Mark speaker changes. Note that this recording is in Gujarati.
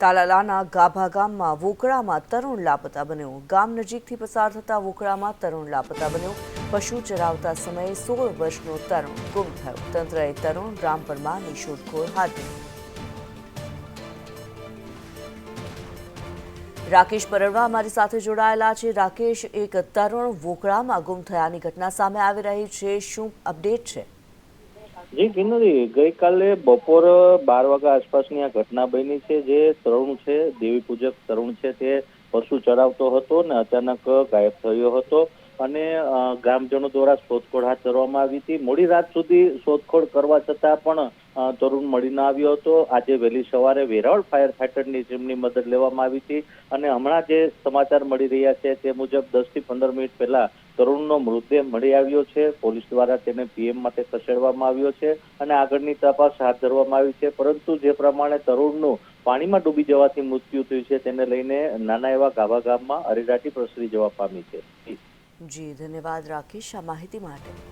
Speaker 1: તાલાલાના ગાભા ગામમાં વોકળામાં તરુણ લાપતા બન્યો. ગામ નજીકથી પસાર થતા વોકળામાં તરુણ લાપતા બન્યો. પશુ ચરાવતા સમયે સોળ વર્ષનો તરુણ ગુમ થયો. તંત્રએ તરુણ રામ પરમારની શોધખોળ હાથ ધરી રાકેશ પરડવા અમારી સાથે જોડાયેલા છે. રાકેશ, એક તરુણ વોકળામાં ગુમ થયાની ઘટના સામે આવી રહી છે. શું અપડેટ છે?
Speaker 2: જી, કિન્નરી, ગઈકાલે બપોર બાર વાગ્યા આસપાસની આ ઘટના બની છે, જે તરુણ છે, દેવી પૂજક તરુણ છે, તે પશુ ચરાવતો હતો ને અચાનક ગાયબ થયો હતો. અને ગ્રામજનો દ્વારા શોધખોળ હાથ ધરવામાં આવી હતી. મોડી રાત સુધી શોધખોળ કરવા છતાં પણ તરુણ મળી ન આવ્યો હતો. આજે વહેલી સવારે વેરાવળ ફાયર ફાઈટરની ટીમની મદદ લેવામાં આવી હતી અને હમણાં જે સમાચાર મળી રહ્યા છે તે મુજબ દસથી પંદર મિનિટ પહેલા તરુણનો મૃતદેહ મળી આવ્યો છે. પોલીસ દ્વારા તેને પીએમ માટે ખસેડવામાં આવ્યો છે અને આગળની તપાસ હાથ ધરવામાં આવી છે. પરંતુ જે પ્રમાણે તરુણનું પાણીમાં ડૂબી જવાથી મૃત્યુ થયું છે તેને લઈને નાના એવા ગાભા ગામમાં અરેરાટી પ્રસરી જવા પામી છે.
Speaker 1: જી ધન્યવાદ રાકેશ આ માહિતી માટે.